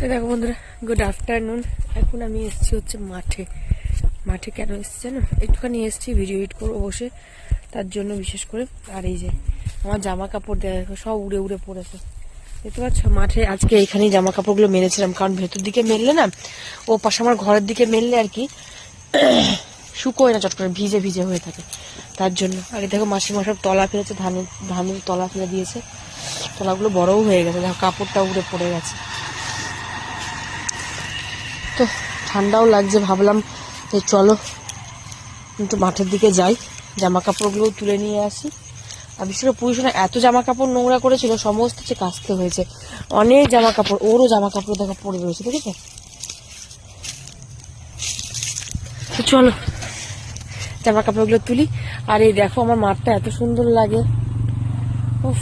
তো দেখো বন্ধুরা গুড আফটারনুন এখন আমি এসেছি হচ্ছে মাঠে। মাঠে কেন এসেছি জানো? একটুখানি এসেছি ভিডিও এডিট করব বসে। তার জন্য বিশেষ করে। আর এই যে, আমার জামা কাপড় দেখো, সব উড়ে উড়ে পড়েছে। দেখতে পাচ্ছ? মাঠে আজকে এখানেই জামা কাপড়গুলো মেরেছিলাম কারণ ভেতর দিকে মেললে না, ও পাশে আমার ঘরের দিকে মেললে আর কি শুকোয় না, চট করে ভিজে ভিজে হয়ে থাকে। তার জন্য। আগে দেখো মাসিমা সব তলা ফেলেছে, ধানের ধানের তলা ফেলে দিয়েছে। তলাগুলো বড়ও হয়ে গেছে। দেখো, কাপড়টা উড়ে পড়ে গেছে। তো ঠান্ডাও লাগছে, ভাবলাম যে চলো কিন্তু মাঠের দিকে যাই। জামা কাপড়গুলোও তুলে নিয়ে আসি। আর বিশেষ করে পুরুষরা এত জামা কাপড় নোংরা করেছিল, সমস্ত হচ্ছে কাচতে হয়েছে। অনেক জামা কাপড় ওরও জামা কাপড় দেখো পড়ে রয়েছে, দেখেছ? তো চলো জামা কাপড়গুলো তুলি। আর এই দেখো আমার মাঠটা এত সুন্দর লাগে। উফ।